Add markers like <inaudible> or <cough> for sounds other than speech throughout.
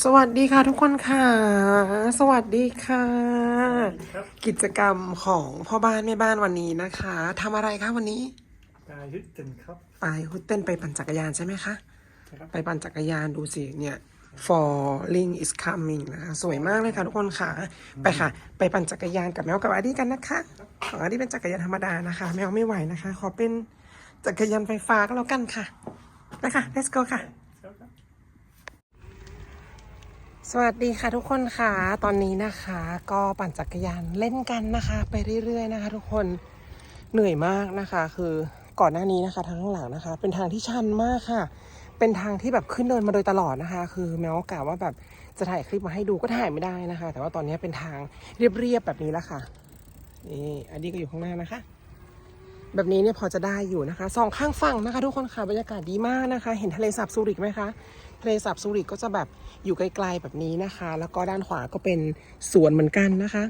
สวัสดีค่ะทุกคนค่ะ สวัสดีค่ะครับกิจกรรมของพ่อบ้านแม่บ้านวันนี้นะคะทำอะไรคะวันนี้ดายุทธนครับไปฮุตเต้นไปปั่นจักรยานใช่ไหมคะนะครับไปปั่นจักรยานดูสิเนี่ย falling is coming นะคะสวยมากเลยค่ะทุกคนค่ะ ไปค่ะ ไปปั่นจักรยานกับแมวกับอาดี้กันนะคะของอาดี้เป็นจักรยานธรรมดานะคะ แมวไม่ไหวนะคะ ขอเป็นจักรยานไฟฟ้าก็แล้วกันค่ะไปค่ะ let's go ค่ะ สวัสดีค่ะทุกคนค่ะ ตอนนี้นะคะก็ปั่นจักรยานเล่นกันนะคะ ไปเรื่อยๆนะคะ ทุกคนเหนื่อยมากนะคะ คือก่อนหน้านี้นะคะทางข้างหลังนะคะ เป็นทางที่ชันมากค่ะ เป็นทางที่แบบขึ้นเนินมาโดยตลอดนะคะ คือแม้ว่ากะว่าแบบจะถ่ายคลิปมาให้ดูก็ถ่ายไม่ได้นะคะ แต่ว่าตอนนี้เป็นทางเรียบๆแบบนี้แล้วค่ะนี่อันนี้ก็อยู่ข้างหน้านะคะ แบบนี้เนี่ยพอจะได้อยู่นะคะสองข้างฝั่งนะคะ ทุกคนค่ะบรรยากาศดีมากนะคะ เห็นทะเลสาบซูริกไหมคะ ทะเลสาบซูริกก็จะแบบอยู่ไกลๆแบบนี้นะคะ แล้วก็ด้านขวาก็เป็นสวนเหมือนกันนะคะ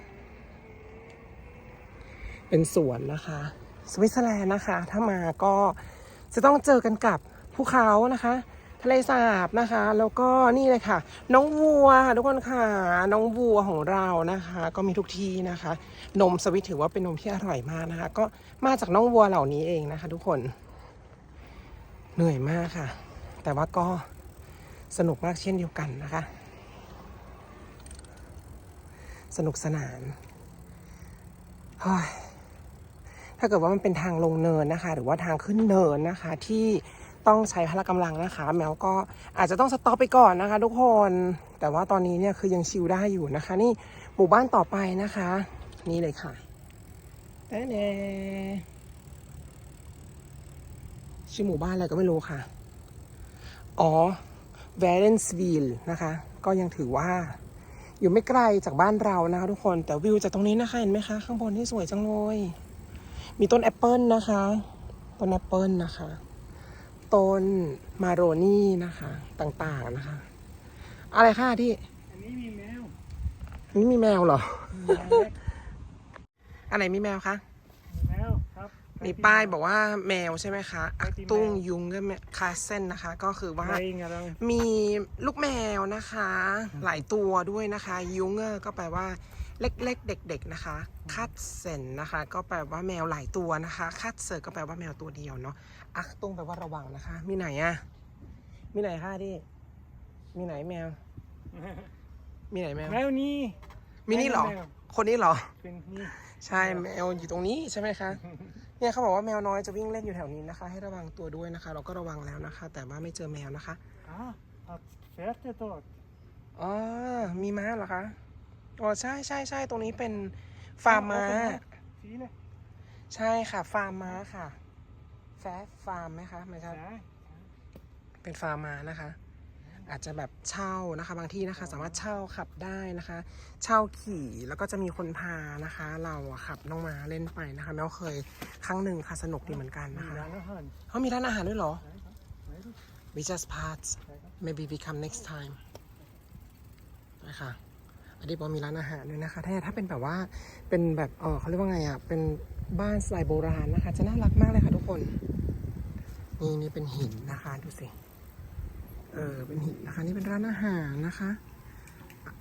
เป็นสวนนะคะ สวิตเซอร์แลนด์นะคะ ถ้ามาก็จะต้องเจอกันกับภูเขานะคะ ทะเลสาบนะคะ แล้วก็นี่เลยค่ะ น้องวัวทุกคนค่ะน้องวัวของเรานะคะ ก็มีทุกที่นะคะ นมสวิตถือว่าเป็นนมที่อร่อยมากนะคะ ก็มาจากน้องวัวเหล่านี้เองนะคะ ทุกคนเหนื่อยมากค่ะ แต่ว่าก็ สนุกมากเช่นเดียวกันนะคะ สนุกสนาน ถ้าเกิดว่ามันเป็นทางลงเนินนะคะ หรือว่าทางขึ้นเนินนะคะ ที่ต้องใช้พละกำลังนะคะ แมวก็อาจจะต้องสต็อปไปก่อนนะคะ ทุกคน แต่ว่าตอนนี้เนี่ยคือยังชิลได้อยู่นะคะ นี่หมู่บ้านต่อไปนะคะ นี่เลยค่ะแต่เนชื่อหมู่บ้านอะไรก็ไม่รู้ค่ะ อ๋อ v a l e n c e v i l l e นะคะ ก็ยังถือว่าอยู่ไม่ไกลจากบ้านเรานะคะทุกคน แต่วิวจากตรงนี้นะคะเห็นไหมคะ ข้างบนที่สวยจังเลย มีต้นแอปเปิลนะคะ ต้นแอปเปิลนะคะ ต้นมาโรนี่นะคะ ต่างๆนะคะ อะไรคะที่ อันนี้มีแมว นี่มีแมวเหรอมีแมวเล็กอะไรมีแมวคะมีแมวครับ มีป้ายบอกว่าแมวใช่ไหมคะ อักตุ้งยุงเกมคาเซนนะคะ ก็คือว่าไรอะไรมีลูกแมวนะคะ หลายตัวด้วยนะคะ ยุงเกอร์ก็แปลว่าเล็กๆ เด็ก ๆนะคะ คัตเซนนะคะ ก็แปลว่าแมวหลายตัวนะคะ คัตเซอร์ก็แปลว่าแมวตัวเดียวเนาะ อักตุ้งแปลว่าระวังนะคะ มีไหนอะมีไหนคะดิมีไหนแมว มีไหนแมว แมวนี่ มีนี่เหรอแมวคนนี้เหรอเป็นนี่ใช่แมวอยู่ตรงนี้ใช่ไหมคะ เนี่ยเขาบอกว่าแมวน้อยจะวิ่งเล่นอยู่แถวนี้นะคะ ให้ระวังตัวด้วยนะคะ เราก็ระวังแล้วนะคะ แต่ว่าไม่เจอแมวนะคะอ่าอัดแฟร์เตอร์อ๋อมีม้าเหรอคะอ๋อใช่ใช่ใช่ตรงนี้เป็นฟาร์มม้าสีเลยใช่ค่ะ ฟาร์มม้าค่ะ แฟร์ฟาร์มไหมคะไม่ใช่ใช่เป็นฟาร์มม้านะคะ อาจจะแบบเช่านะคะ บางที่นะคะ สามารถเช่าขับได้นะคะ เช่าขี่แล้วก็จะมีคนพานะคะ เราอะขับน้องม้าเล่นไปนะคะแม้วาเคยครั้งหนึ่งค่ะสนุกดีเหมือนกันมีนะคะร้านอาหารเขามีร้านอาหารด้วยเหรอใช่ครับไหนดู we just pass ใช่ครับ maybe we come next time นะคะอันนี้บอกมีร้านอาหารด้วยนะคะ ถ้าถ้าเป็นแบบว่าเป็นแบบเออเขาเรียกว่าไงอะเป็นบ้านสไตล์โบราณนะคะ จะน่ารักมากเลยค่ะทุกคน นี่นี่เป็นหินนะคะดูสิ เออเป็นหินนะคะนี่เป็นร้านอาหารนะคะ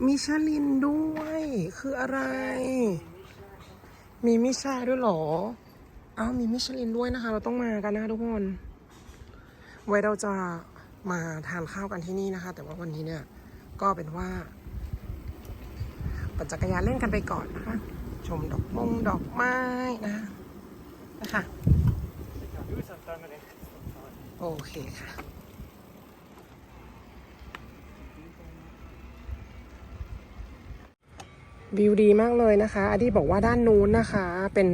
มีชาลินด้วยคืออะไร มีมิชาด้วยหรออ้าวมีมิชลินด้วยนะคะ เราต้องมากันนะคะทุกคน ไว้เราจะมาทานข้าวกันที่นี่นะคะ แต่ว่าวันนี้เนี่ยก็เป็นว่าปั่นจักรยานเล่นกันไปก่อนนะคะ ชมดอกมงดอกไม้นะนะคะโอเคค่ะ วิวดีมากเลยนะคะอดีบอกว่าด้านนู้นนะคะ เป็น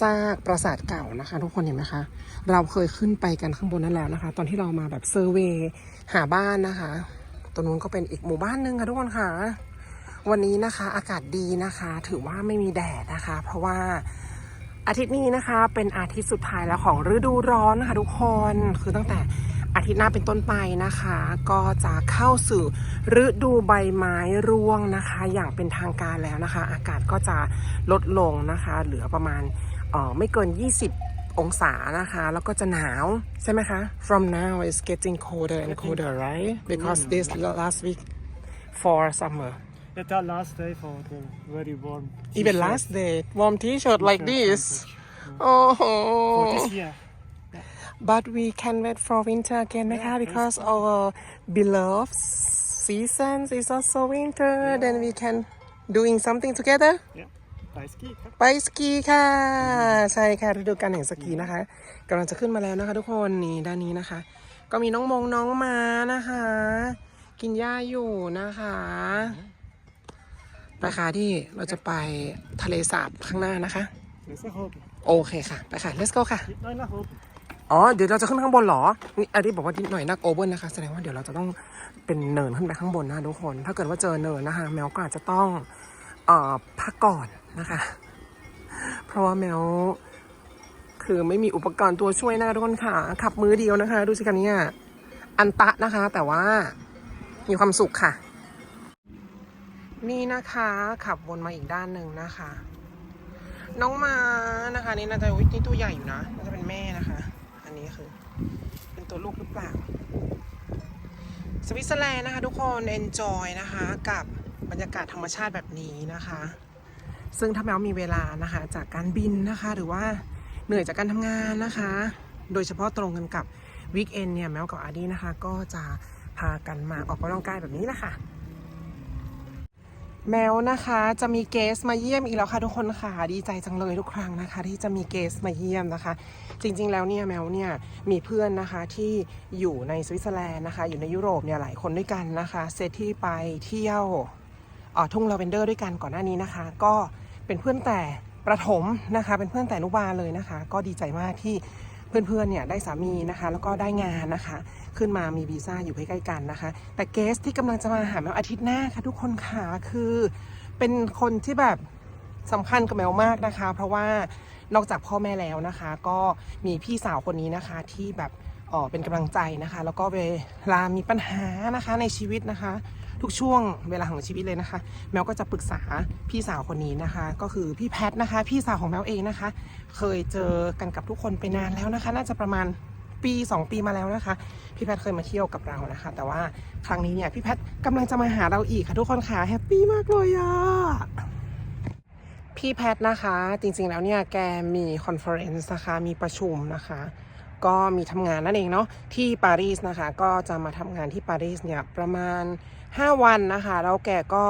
ซากปราสาทเก่านะคะ ทุกคนเห็นไหมคะ เราเคยขึ้นไปกันข้างบนนั้นแล้วนะคะ ตอนที่เรามาแบบเซอร์เวย์หาบ้านนะคะตรงนู้นก็เป็นอีกหมู่บ้านหนึ่งค่ะทุกคนค่ะ วันนี้นะคะอากาศดีนะคะ ถือว่าไม่มีแดดนะคะ เพราะว่าอาทิตย์นี้นะคะ เป็นอาทิตย์สุดท้ายแล้วของฤดูร้อนนะคะ ทุกคนคือตั้งแต่ ทิตย์หน้าเป็นต้นไปนะคะ ก็จะเข้าสู่ฤดูใบไม้ร่วงนะคะ อย่างเป็นทางการแล้วนะคะ อากาศก็จะลดลงนะคะ เหลือประมาณเอ่อไม่เกิน 20 องศานะคะ แล้วก็จะหนาวใช่ไหมคะ from now it's getting colder and colder right because this last week for summer It's our last day for the very warm. even t-shirt. last day warm t-shirt like this For oh this year. But we can wait for winter again ไหมคะ because our beloved season is also winter then we can doing something together Yeah. Bye ski. ไปสกีค่ะ ใช่ค่ะฤดูกาลแห่งสกีนะคะกำลังจะขึ้นมาแล้วนะคะ ทุกคนนี่ด้านนี้นะคะ ก็มีน้องมงน้องมานะคะ กินหญ้าอยู่นะคะไปค่ะที่เราจะไปทะเลสาบข้างหน้านะคะ Let's go home. โอเคค่ะ ไปค่ะ let's go ค่ะ อ๋อ เดี๋ยวเราจะขึ้นข้างบนเหรอ นี่อาดิบอกว่านิดหน่อยนักโอเวอร์นะคะ แสดงว่าเดี๋ยวเราจะต้องเป็นเนินขึ้นไปข้างบนนะทุกคน ถ้าเกิดว่าเจอเนินนะคะ แมวก็อาจจะต้องเอ่อพักก่อนนะคะ เพราะว่าแมว คือไม่มีอุปกรณ์ตัวช่วยนะคะทุกคนค่ะ ขับมือเดียวนะคะ ดูสิคะเนี่ย อันตะนะคะ แต่ว่ามีความสุขค่ะ นี่นะคะ ขับวนมาอีกด้านหนึ่งนะคะ น้องมานะคะ นี่น่าจะนี่ตัวใหญ่อยู่นะน่าจะเป็นแม่นะคะ นี้คือ เป็นตัวลูกหรือเปล่า สวิตเซอร์แลนด์นะคะทุกคน enjoy นะคะกับบรรยากาศธรรมชาติแบบนี้นะคะ ซึ่งถ้าแมวมีเวลานะคะจากการบินนะคะ หรือว่าเหนื่อยจากการทำงานนะคะ โดยเฉพาะตรงกันกับวีคเอนเนี่ยแมวกับอาร์ดี้นะคะ ก็จะพากันมาออกกำลังกายแบบนี้แหละค่ะ แมวนะคะจะมีเกสมาเยี่ยมอีกแล้วค่ะทุกคนค่ะดีใจจังเลยทุกครั้งนะคะ ที่จะมีเกสมาเยี่ยมนะคะ จริงๆแล้วเนี่ยแมวเนี่ยมีเพื่อนนะคะที่อยู่ในสวิตเซอร์แลนด์นะคะ อยู่ในยุโรปเนี่ยหลายคนด้วยกันนะคะเซตที่ไปเที่ยวออทุ่งลาเวนเดอร์ด้วยกันก่อนหน้านี้นะคะ ก็เป็นเพื่อนแต่ประถมนะคะ เป็นเพื่อนแต่นุบาลเลยนะคะ ก็ดีใจมากที่ เพื่อนๆเนี่ยได้สามีนะคะ แล้วก็ได้งานนะคะ ขึ้นมามีวีซ่าอยู่ใกล้ๆกันนะคะ แต่เกสที่กำลังจะมาหาแมวอาทิตย์หน้าค่ะทุกคนค่ะคือเป็นคนที่แบบสำคัญกับแมวมากนะคะ เพราะว่านอกจากพ่อแม่แล้วนะคะ ก็มีพี่สาวคนนี้นะคะที่แบบเออเป็นกำลังใจนะคะ แล้วก็เวลามีปัญหานะคะในชีวิตนะคะ ทุกช่วงเวลาของชีวิตเลยนะคะ แมวก็จะปรึกษาพี่สาวคนนี้นะคะ ก็คือพี่แพทนะคะ พี่สาวของแมวเองนะคะ เคยเจอกันกับทุกคนไปนานแล้วนะคะ น่าจะประมาณปี 2 ปีมาแล้วนะคะ พี่แพทเคยมาเที่ยวกับเรานะคะ แต่ว่าครั้งนี้เนี่ยพี่แพทกำลังจะมาหาเราอีกค่ะทุกคนค่ะแฮปปี้มากเลยอะพี่แพทนะคะ จริงๆแล้วเนี่ยแกมีคอนเฟอเรนซ์นะคะมีประชุมนะคะ ก็มีทำงานนั่นเองเนาะที่ปารีสนะคะ ก็จะมาทำงานที่ปารีสเนี่ยประมาณ 5 วันนะคะ แล้วแกก็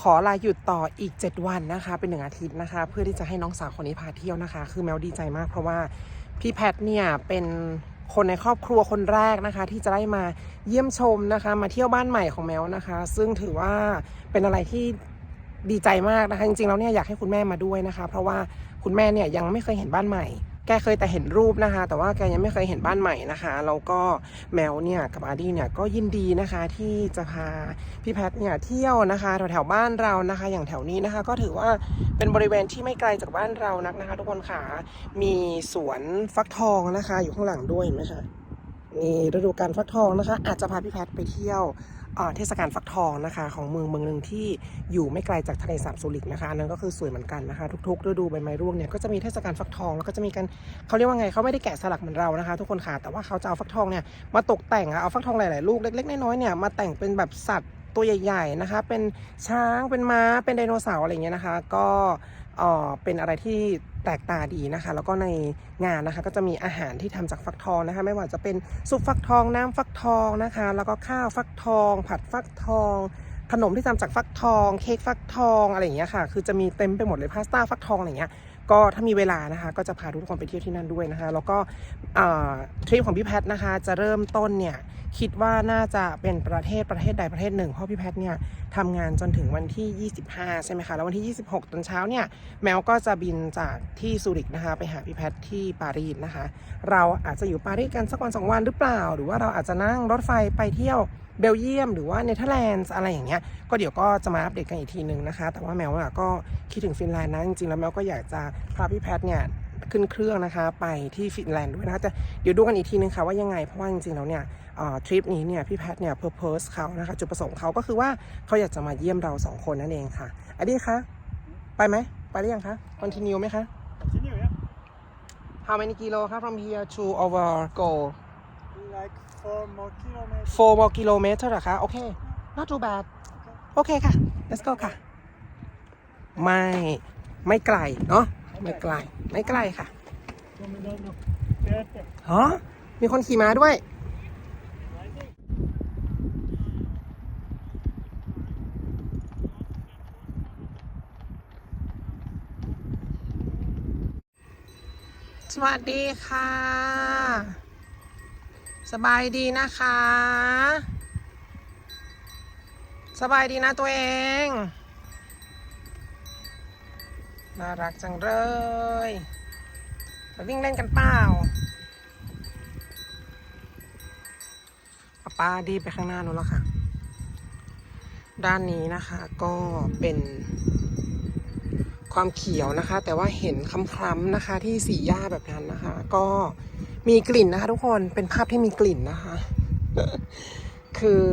ขอลาหยุดต่ออีก 7 วันนะคะ เป็นหนึ่งอาทิตย์นะคะ เพื่อที่จะให้น้องสาวคนนี้พาเที่ยวนะคะ คือแมวดีใจมากเพราะว่าพี่แพทเนี่ยเป็นคนในครอบครัวคนแรกนะคะ ที่จะได้มาเยี่ยมชมนะคะ มาเที่ยวบ้านใหม่ของแมวนะคะ ซึ่งถือว่าเป็นอะไรที่ดีใจมากนะคะ จริงๆแล้วเนี่ยอยากให้คุณแม่มาด้วยนะคะ เพราะว่าคุณแม่เนี่ยยังไม่เคยเห็นบ้านใหม่ แกเคยแต่เห็นรูปนะคะ แต่ว่าแกยังไม่เคยเห็นบ้านใหม่นะคะแล้วก็แมวเนี่ยกับอาร์ดี้เนี่ยก็ยินดีนะคะที่จะพาพี่แพทเนี่ยเที่ยวนะคะแถวแถวบ้านเรานะคะ อย่างแถวนี้นะคะ ก็ถือว่าเป็นบริเวณที่ไม่ไกลจากบ้านเรานักนะคะ ทุกคนค่ะมีสวนฟักทองนะคะ อยู่ข้างหลังด้วยเห็นไหมคะ นี่ฤดูกาลฟักทองนะคะ อาจจะพาพี่แพทไปเที่ยวเทศกาลฟักทองนะคะ ของเมืองเมืองหนึ่งที่อยู่ไม่ไกลจากทะเลสาบซูริกนะคะนนั้นก็คือสวยเหมือนกันนะคะ ทุกๆฤดูใบไม้ร่วงเนี่ยก็จะมีเทศกาลฟักทองแล้วก็จะมีการเขาเรียกว่าไงเขาไม่ได้แกะสลักเหมือนเรานะคะ ทุกคนค่ะแต่ว่าเขาจะเอาฟักทองเนี่ยมาตกแต่งอะเอาฟักทองหลายๆลูกเล็กๆน้อยๆเนี่ยมาแต่งเป็นแบบสัตว์ตัวใหญ่ ๆนะคะ เป็นช้างเป็นม้าเป็นไดโนเสาร์อะไรเงี้ยนะคะ ก็เป็นอะไรที่ แปลกตาดีนะคะ แล้วก็ในงานนะคะ ก็จะมีอาหารที่ทำจากฟักทองนะคะ ไม่ว่าจะเป็นซุปฟักทองน้ำฟักทองนะคะ แล้วก็ข้าวฟักทอง ผัดฟักทอง ขนมที่ทำจากฟักทอง เค้กฟักทองอะไรอย่างเงี้ยค่ะ คือจะมีเต็มไปหมดเลยพาสต้าฟักทองอะไรอย่างเงี้ย ก็ถ้ามีเวลานะคะ ก็จะพาทุกคนไปเที่ยวที่นั่นด้วยนะคะ แล้วก็ทริปของพี่แพทนะคะ จะเริ่มต้นเนี่ยคิดว่าน่าจะเป็นประเทศประเทศใดประเทศหนึ่งเพราะพี่แพทเนี่ยทำงานจนถึงวันที่ 25 ใช่ไหมคะ แล้ววันที่ 26 ตอนเช้าเนี่ยแมวก็จะบินจากที่ซูริกนะคะ ไปหาพี่แพทที่ปารีสนะคะ เราอาจจะอยู่ปารีสกันสักวันสองวันหรือเปล่า หรือว่าเราอาจจะนั่งรถไฟไปเที่ยว เบลเยียม หรือว่าเนเธอร์แลนด์อะไรอย่างเงี้ยก็เดี๋ยวก็จะมาอัปเดตกันอีกทีนึงนะคะ แต่ว่าแมวอะก็คิดถึงฟินแลนด์นะจริงๆแล้วแมวก็อยากจะพาพี่แพทเนี่ยขึ้นเครื่องนะคะ ไปที่ฟินแลนด์ด้วยนะคะแต่เดี๋ยวดูกันอีกทีนึงค่ะว่ายังไง เพราะว่าจริงๆแล้วเนี่ยเอ่อทริปนี้เนี่ยพี่แพทเนี่ยเพอร์เพสเขานะคะจุดประสงค์เขาก็คือว่าเขาอยากจะมาเยี่ยมเราสองคนนั่นเองค่ะอันนี้คะไปไหมไปหรือยังคะ continue ไหมคะ Continue, yeah? How many kilo คะ from here to our goal Like four more kilometers. four more kilometer เหรอคะ โอเค not too bad โอเคค่ะ let's go ค่ะ ไม่ ไม่ไกล เนาะ ไม่ไกล ไม่ไกลค่ะ Kom dan nog verder. ฮะ มีคนขี่ม้าด้วย สวัสดีค่ะ สบายดีนะคะ สบายดีนะตัวเอง น่ารักจังเลยไปวิ่งเล่นกันเปล่าป้าป้าดีไปข้างหน้านู้นแล้วค่ะ ด้านนี้นะคะก็เป็นความเขียวนะคะ แต่ว่าเห็นคล้ำๆนะคะ ที่สีหญ้าแบบนั้นนะคะ ก็ มีกลิ่นนะคะ ทุกคนเป็นภาพที่มีกลิ่นนะคะ คือ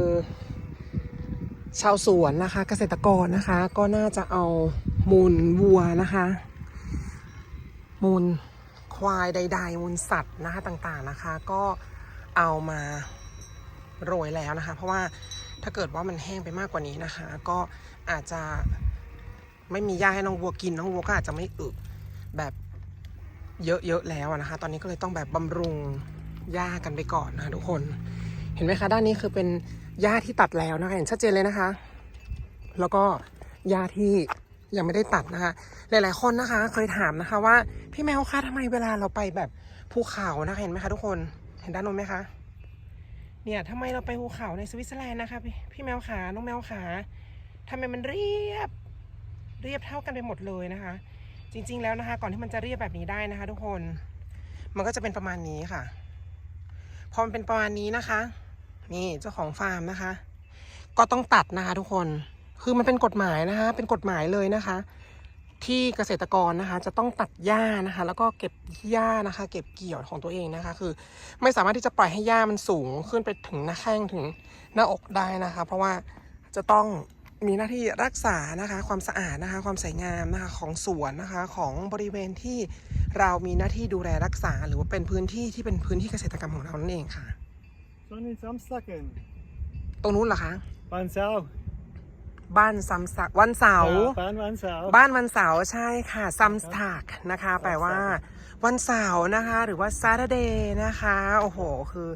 ชาวสวนนะคะ เกษตรกรนะคะ ก็น่าจะเอามูลวัวนะคะ มูลควายใด ๆ มูลสัตว์นะคะต่างๆนะคะ ก็เอามาโรยแล้วนะคะ เพราะว่าถ้าเกิดว่ามันแห้งไปมากกว่านี้นะคะ ก็อาจจะไม่มีหญ้าให้น้องวัวกินน้องวัวก็อาจจะไม่อึแบบ เยอะๆแล้วนะคะ ตอนนี้ก็เลยต้องแบบบำรุงหญ้ากันไปก่อนนะะทุกคน เห็นไหมคะด้านนี้คือเป็นหญ้าที่ตัดแล้วนะคะเห็นชัดเจนเลยนะคะ แล้วก็หญ้าที่ยังไม่ได้ตัดนะคะ หลาย ๆ คนนะคะ เคยถามนะคะว่าพี่แมวคะทำไมเวลาเราไปแบบภูเขานะคะเห็นไหมคะทุกคนเห็นด้านโน้นไหมคะเนี่ยทำไมเราไปภูเขาในสวิตเซอร์แลนด์นะคะพี่พี่แมวขาน้องแมวขาทำไมมันเรียบ เรียบเท่ากันไปหมดเลยนะคะ ริง ๆ แล้วนะคะ ก่อนที่มันจะเรียบแบบนี้ได้นะคะ ทุกคน มันก็จะเป็นประมาณนี้ค่ะ พอมันเป็นประมาณนี้นะคะ นี่เจ้าของฟาร์มนะคะ ก็ต้องตัดนะคะ ทุกคน คือมันเป็นกฎหมายนะคะ เป็นกฎหมายเลยนะคะ ที่เกษตรกรนะคะ จะต้องตัดหญ้านะคะ แล้วก็เก็บหญ้านะคะ เก็บเกี่ยวของตัวเองนะคะ คือ ไม่สามารถที่จะปล่อยให้หญ้ามันสูงขึ้นไปถึงหน้าแข้งถึงหน้าอกได้นะคะ เพราะว่าจะต้อง มีหน้าที่รักษานะคะความสะอาดนะคะความสวยงามนะคะของสวนนะคะของบริเวณที่เรามีหน้าที่ดูแลรักษา หรือว่าเป็นพื้นที่ที่เป็นพื้นที่เกษตรกรรมของเรานั่นเองค่ะ Zo in Samstakken. ตรงนู้นเหรอคะ Pansau. บ้านซัมสักวันเสาร์ Ja, Pan Pansau. บ้านวันเสาร์ใช่ค่ะซัมสตากนะคะ แปลว่า วันเสาร์นะคะ หรือว่า Saturday นะคะ โอ้โห คือ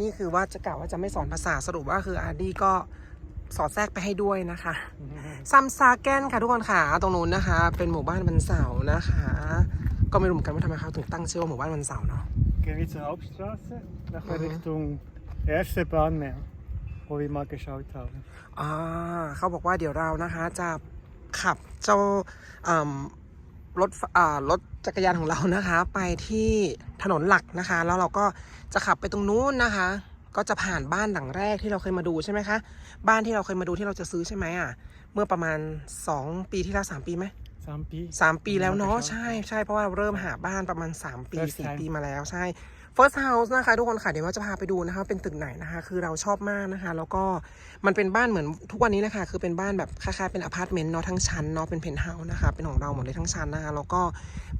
นี่คือว่าจะกล่าวว่าจะไม่สอนภาษาสรุปว่าคืออาร์ดี้ก็ สอดแทรกไปให้ด้วยนะคะซัมซาแกนค่ะทุกคนค่ะตรงนู้นนะคะ เป็นหมู่บ้านวันเสาร์นะคะ ก็ไม่รู้เหมือนกันว่าทำไมเขาถึงตั้งชื่อว่าหมู่บ้านวันเสาร์เนาะ Gehen wir zur Hauptstraße, nachher Mhm. Richtung erste Bahnmeer, wo wir mal geschaut haben. อ่าเขาบอกว่าเดี๋ยวเรานะคะจะขับเจ้าอืมรถอ่ารถจักรยานของเรานะคะ ไปที่ถนนหลักนะคะ แล้วเราก็จะขับไปตรงนู้นนะคะ ก็จะผ่านบ้านหลังแรกที่เราเคยมาดูใช่ไหมคะ บ้านที่เราเคยมาดูที่เราจะซื้อใช่ไหมอะ เมื่อประมาณ 2 ปีที่แล้ว3ปีไหม Sampi. สามปีแล้วเนาะมาไปใช่ใช่เพราะว่าเราเริ่มหาบ้านประมาณ 3 ปี First 4 time ปีมาแล้วใช่ First House นะคะทุกคนค่ะเดี๋ยวเราจะพาไปดูนะคะ เป็นตึกไหนนะคะ คือเราชอบมากนะคะ แล้วก็มันเป็นบ้านเหมือนทุกวันนี้นะคะ คือเป็นบ้านแบบคล้ายๆเป็นอพาร์ตเมนต์เนาะทั้งชั้นเนาะเป็นเพนท์เฮาส์นะคะ เป็นของเราหมดเลยทั้งชั้นนะคะ แล้วก็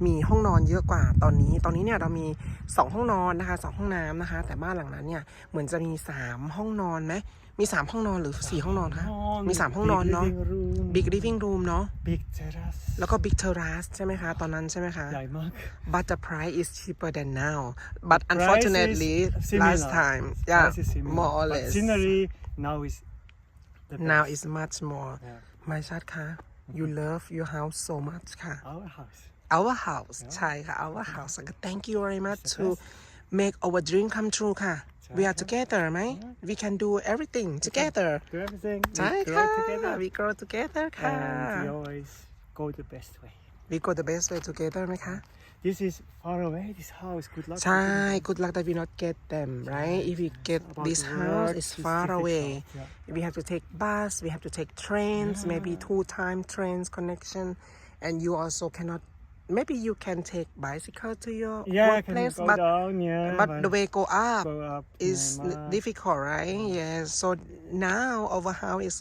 มีห้องนอนเยอะกว่าตอนนี้ ตอนนี้เนี่ยเรามี 2 ห้องนอนนะคะสองห้องน้ำนะคะ แต่บ้านหลังนั้นเนี่ยเหมือนจะมี 3 ห้องนอนไหมมี 3 ห้องนอนหรือ 4 ห้องนอนคะมี 3 ห้องนอน Big เนาะ living room, Big living room เนาะ Big terrace. แล้วก็ Big terrace ใช่ไหมคะ ตอนนั้นใช่ไหมคะ ใหญ่มาก but the price is cheaper than now but Price is unfortunately similar. last time yeah Price is similar. more or But less scenery now is the now best. is much more Yeah. ไม่ชัดค่ะ you love your house so much ค่ะ Our house. our house ใช่ค่ะ our house thank you very much to make our dream come true ค่ะ we are together ไหม we can do everything together Do everything. ใช่ We ค่ะ grow together. we grow together ค่ะ And we always go the best way. we go the best way together ไหมคะ This is far away, this house. Good luck. ใช่ good luck that we not get them right if we get About this the house work, it's it's far away difficult, yeah. we have to take bus we have to take trains maybe two time trains connection and you also cannot maybe you can take bicycle to your Yeah, I can workplace go but down, yeah. but the way go up go up is yeah, n- ma- difficult right yes so now our house is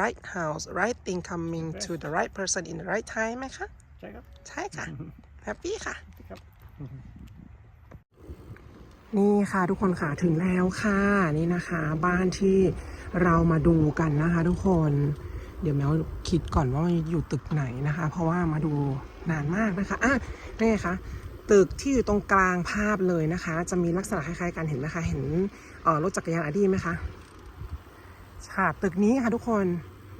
right house right thing coming to the right person in the right time ไหมคะ Check up. ใช่ค่ะ <laughs> แฮปปี้ค่ะ Pick up. นี่ค่ะทุกคนค่ะถึงแล้วค่ะนี่นะคะ บ้านที่เรามาดูกันนะคะ ทุกคน เดี๋ยวแมวคิดก่อนว่ามันอยู่ตึกไหนนะคะ เพราะว่ามาดูนานมากนะคะอะนี่ไงคะตึกที่อยู่ตรงกลางภาพเลยนะคะ จะมีลักษณะคล้ายๆกันเห็นไหมคะ เห็นเอ่อรถจักรยานอดีไหมคะค่ะตึกนี้ค่ะทุกคน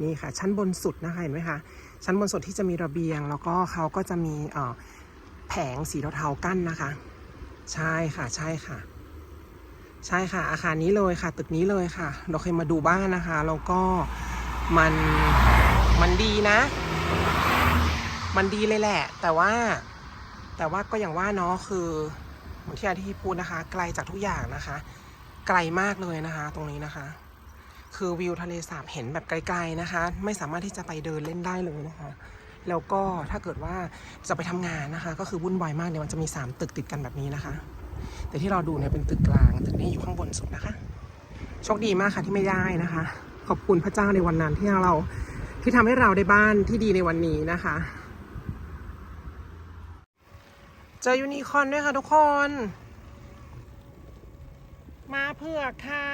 นี่ค่ะ ชั้นบนสุดนะคะเห็นไหมคะชั้นบนสุดที่จะมีระเบียง แล้วก็เขาก็จะมีเอ่อ แผงสีเทาๆกั้นนะคะ ใช่ค่ะใช่ค่ะ ใช่ค่ะ อาคารนี้เลยค่ะ ตึกนี้เลยค่ะ เราเคยมาดูบ้านนะคะ แล้วก็มันมันดีนะ มันดีเลยแหละ แต่ว่าแต่ว่าก็อย่างว่าเนาะคือเหมือนที่อาที่พูดนะคะ ไกลจากทุกอย่างนะคะ ไกลมากเลยนะคะ ตรงนี้นะคะ คือวิวทะเลสาบเห็นแบบไกลๆนะคะ ไม่สามารถที่จะไปเดินเล่นได้เลยนะคะ แล้วก็ถ้าเกิดว่าจะไปทำงานนะคะ ก็คือวุ่นวายมากเนี่ยมันจะมีสามตึกติดกันแบบนี้นะคะ แต่ที่เราดูเนี่ยเป็นตึกกลาง ตึกนี้อยู่ข้างบนสุดนะคะ โชคดีมากค่ะที่ไม่ได้นะคะ ขอบคุณพระเจ้าในวันนั้นที่เราที่ทำให้เราได้บ้านที่ดีในวันนี้นะคะเจอยูนิคอนด้วยค่ะทุกคน มาเผือกค่ะ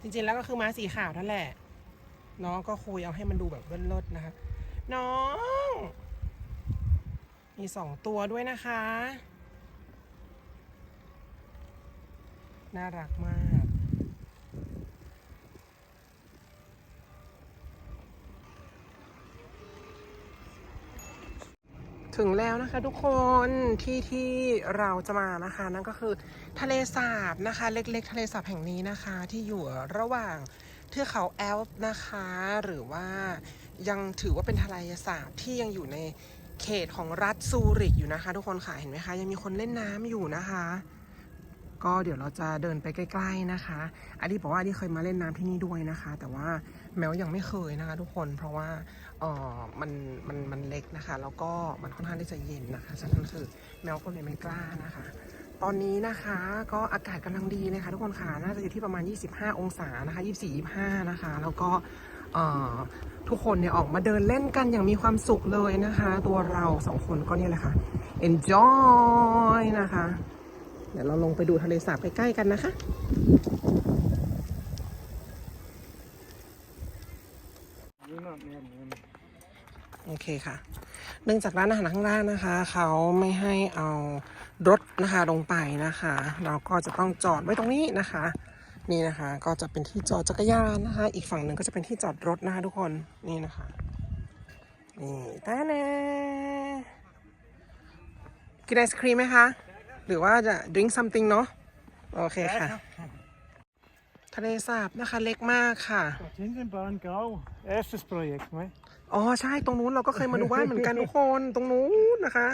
จริงๆแล้วก็คือม้าสีขาวนั่นแหละ น้องก็คุยเอาให้มันดูแบบเลิศๆนะคะ น้อง มีสองตัวด้วยนะคะ น่ารักมาก ถึงแล้วนะคะทุกคนที่ที่เราจะมานะคะ นั่นก็คือทะเลสาบนะคะ เล็กๆ ทะเลสาบแห่งนี้นะคะ ที่อยู่ระหว่าง เทือกเขาแอลป์นะคะ หรือว่ายังถือว่าเป็นทะเลสาบที่ยังอยู่ในเขตของรัฐซูริกอยู่นะคะ ทุกคนค่ะเห็นไหมคะยังมีคนเล่นน้ำอยู่นะคะ ก็เดี๋ยวเราจะเดินไปใกล้ ๆนะคะอดีบอกว่าอดีเคยมาเล่นน้ำที่นี่ด้วยนะคะ แต่ว่าแมวยังไม่เคยนะคะ ทุกคนเพราะว่าเออมันมันมันเล็กนะคะ แล้วก็มันค่อนข้างที่จะเย็นนะคะฉะนั้นคือแมวก็เลยไม่กล้านะคะ ตอนนี้นะคะก็อากาศกำลังดีนะคะทุกคนค่ะน่าจะอยู่ที่ประมาณ 25 องศานะคะ 24-25 นะคะ แล้วก็ทุกคนเนี่ยออกมาเดินเล่นกันอย่างมีความสุขเลยนะคะ ตัวเราสองคนก็เนี่ยแหละค่ะ enjoy นะคะ เดี๋ยวเราลงไปดูทะเลสาบใกล้ๆกันนะคะโอเคค่ะ เนื่องจากร้านอาหารข้างล่างนะคะ เขาไม่ให้เอารถนะคะลงไปนะคะ เราก็จะต้องจอดไว้ตรงนี้นะคะ นี่นะคะก็จะเป็นที่จอดจักรยานนะคะ อีกฝั่งหนึ่งก็จะเป็นที่จอดรถนะคะทุกคนนี่นะคะนี่ตาแน่กินไอศครีมไหมคะ หรือว่าจะ drink something เนาะโอเคค่ะ ทะเลสาบนะคะเล็กมากค่ะ Tinsenbahn Grau. Erstes Projekt, ne? อ๋อใช่ตรงนู้นเราก็เคยมาดูบ้านเหมือนกันทุกคนตรงนู้นนะคะ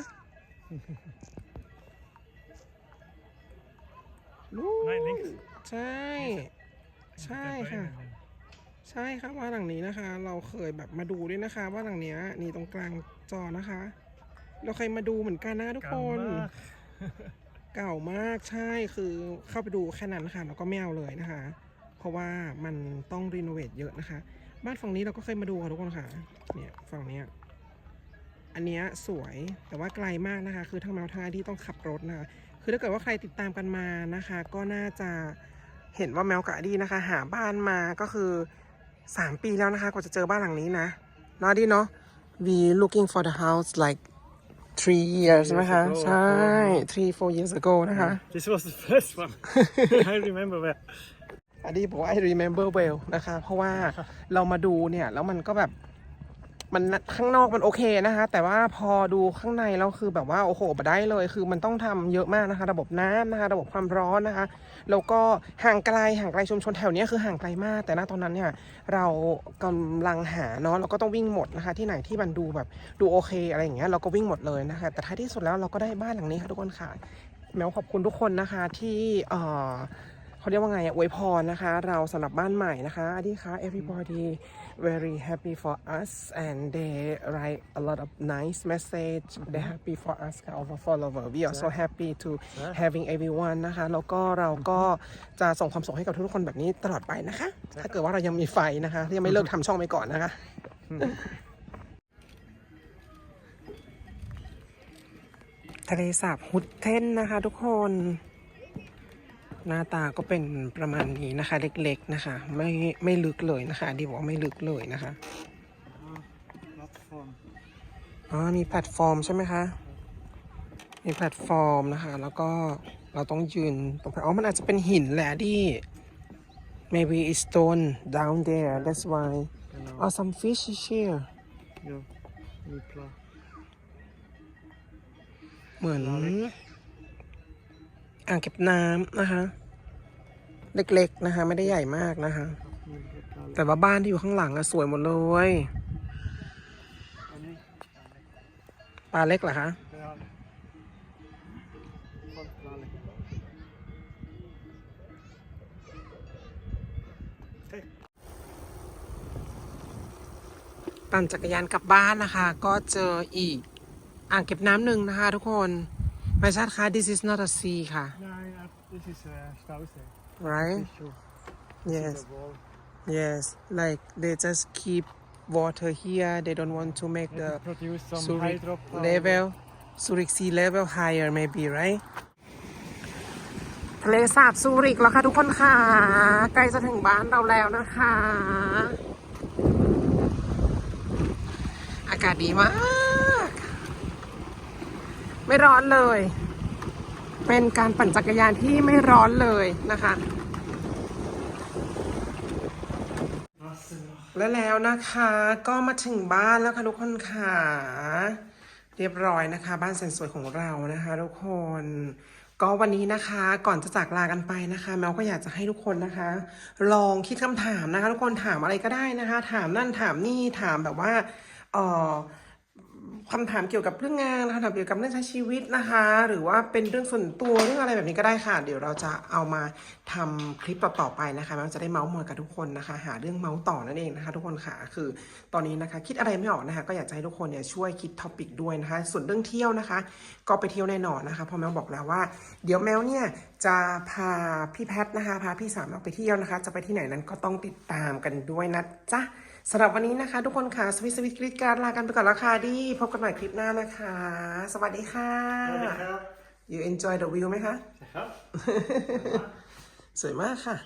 นู้น Nein, links. ใช่ ใช่ค่ะ ใช่ครับว่านหลังนี้นะคะ เราเคยแบบมาดูด้วยนะคะ ว่าหลังเนี้ยนี่ตรงกลางจอนะคะ เราเคยมาดูเหมือนกันนะทุกคน Gamma. เก่ามากใช่คือเข้าไปดูแค่นั้นค่ะแล้วก็ไม่เอาเลยนะคะ เพราะว่ามันต้องรีโนเวทเยอะนะคะ บ้านฝั่งนี้เราก็เคยมาดูค่ะทุกคนค่ะ เนี่ยฝั่งเนี้ย อันเนี้ยสวยแต่ว่าไกลมากนะคะ คือทั้งแมวทั้งไอที่ต้องขับรถนะคะ คือถ้าเกิดว่าใครติดตามกันมานะคะ ก็น่าจะเห็นว่าแมวกับอดีนะคะ หาบ้านมาก็คือ3ปีแล้วนะคะกว่าจะเจอบ้านหลังนี้นะเนาะดีเนาะ we looking for the house like three years ใช่ไหมคะ ago, ใช่ three four years ago นะคะ This was the first one. I remember that. อันนี้บอกว่า I remember well นะคะ เพราะว่าเรามาดูเนี่ย แล้วมันก็แบบมันข้างนอกมันโอเคนะคะ แต่ว่าพอดูข้างในแล้วคือแบบว่าโอ้โหบได้เลย คือมันต้องทำเยอะมากนะคะ ระบบน้ำนะคะ ระบบความร้อนนะคะ แล้วก็ห่างไกลห่างไกลชุมชนแถวนี้คือห่างไกลมาก แต่ณตอนนั้นเนี่ยเรากำลังหาเนาะเราก็ต้องวิ่งหมดนะคะ ที่ไหนที่มันดูแบบดูโอเคอะไรอย่างเงี้ยเราก็วิ่งหมดเลยนะคะ แต่ท้ายที่สุดแล้วเราก็ได้บ้านหลังนี้ค่ะทุกคนค่ะแมวขอบคุณทุกคนนะคะที่เอ่อ เขาเรียกว่าไงอะอวยพรนะคะ เราสำหรับบ้านใหม่นะคะอดีค่ะ everybody very happy for us and they write a lot of nice message they happy for us ค่ะ our follower we are so happy to having everyone นะคะ แล้วก็เราก็จะส่งความสุขให้กับทุกคนแบบนี้ตลอดไปนะคะ ถ้าเกิดว่าเรายังมีไฟนะคะยังไม่เลิกทำช่องไปก่อนนะคะทะเลสาบฮุดเทนนะคะทุกคน หน้าตาก็เป็นประมาณนี้นะคะ เล็กๆนะคะ ไม่ไม่ลึกเลยนะคะดีบอกว่าไม่ลึกเลยนะคะ Platform. อ๋อมีแพลตฟอร์มใช่ไหมคะมีแพลตฟอร์มนะคะ แล้วก็เราต้องยืนตรงอ๋อมันอาจจะเป็นหินแหละที่ maybe it's stone down there that's why Genau. or some fish is here Ja. Wie klar. เหมือน อ่างเก็บน้ำนะคะ เล็กๆนะคะ ไม่ได้ใหญ่มากนะคะ แต่ว่าบ้านที่อยู่ข้างหลังอะสวยหมดเลยปลาเล็กเหรอคะปั่นจักรยานกลับบ้านนะคะ ก็เจออีก อ่างเก็บน้ำหนึ่งนะคะทุกคน ไม่ใช่ค่ะ this is not a sea ค่ะ Nein, uh, this is uh, Stausee. right Issue. yes The wall. yes like they just keep water here they don't want to make They the produce some Zurich hydropower. level Zurich sea level higher maybe right ทะเลสาบซูริกแล้วค่ะทุกคนค่ะ ใกล้จะถึงบ้านเราแล้วนะคะ อากาศดีมาก ไม่ร้อนเลย เป็นการปั่นจักรยานที่ไม่ร้อนเลยนะคะ และแล้วนะคะก็มาถึงบ้านแล้วค่ะทุกคนค่ะเรียบร้อยนะคะ บ้านแสนสวยของเรานะคะทุกคนก็วันนี้นะคะก่อนจะจากลากันไปนะคะแมวก็อยากจะให้ทุกคนนะคะ ลองคิดคำถามนะคะ ทุกคนถามอะไรก็ได้นะคะ ถามนั่นถามนี่ถามแบบว่าเออ คำถามเกี่ยวกับเรื่องงานคำถามเกี่ยวกับเรื่องใช้ชีวิตนะคะ หรือว่าเป็นเรื่องส่วนตัวเรื่องอะไรแบบนี้ก็ได้ค่ะ เดี๋ยวเราจะเอามาทำคลิปต่อๆไปนะคะมันจะได้เมาส์มอยกับทุกคนนะคะ หาเรื่องเมาส์ต่อนั่นเองนะคะ ทุกคนค่ะคือตอนนี้นะคะคิดอะไรไม่ออกนะคะ ก็อยากจะให้ทุกคนเนี่ยช่วยคิดท็อปิกด้วยนะคะ ส่วนเรื่องเที่ยวนะคะ ก็ไปเที่ยวแน่นอนนะคะเพราะแมวบอกแล้วว่า เดี๋ยวแมวเนี่ยจะพาพี่แพทนะคะพาพี่สามออกไปเที่ยวนะคะ จะไปที่ไหนนั้นก็ต้องติดตามกันด้วยนะจ๊ะ สำหรับวันนี้นะคะ ทุกคนค่ะสวิสสวิสกรีดการดลากันไปก่อนแล้วค่ะดีพบกันใหม่คลิปหน้านะคะ สวัสดีค่ะ you enjoy the view ไหมคะ Ja. สวยมากค่ะ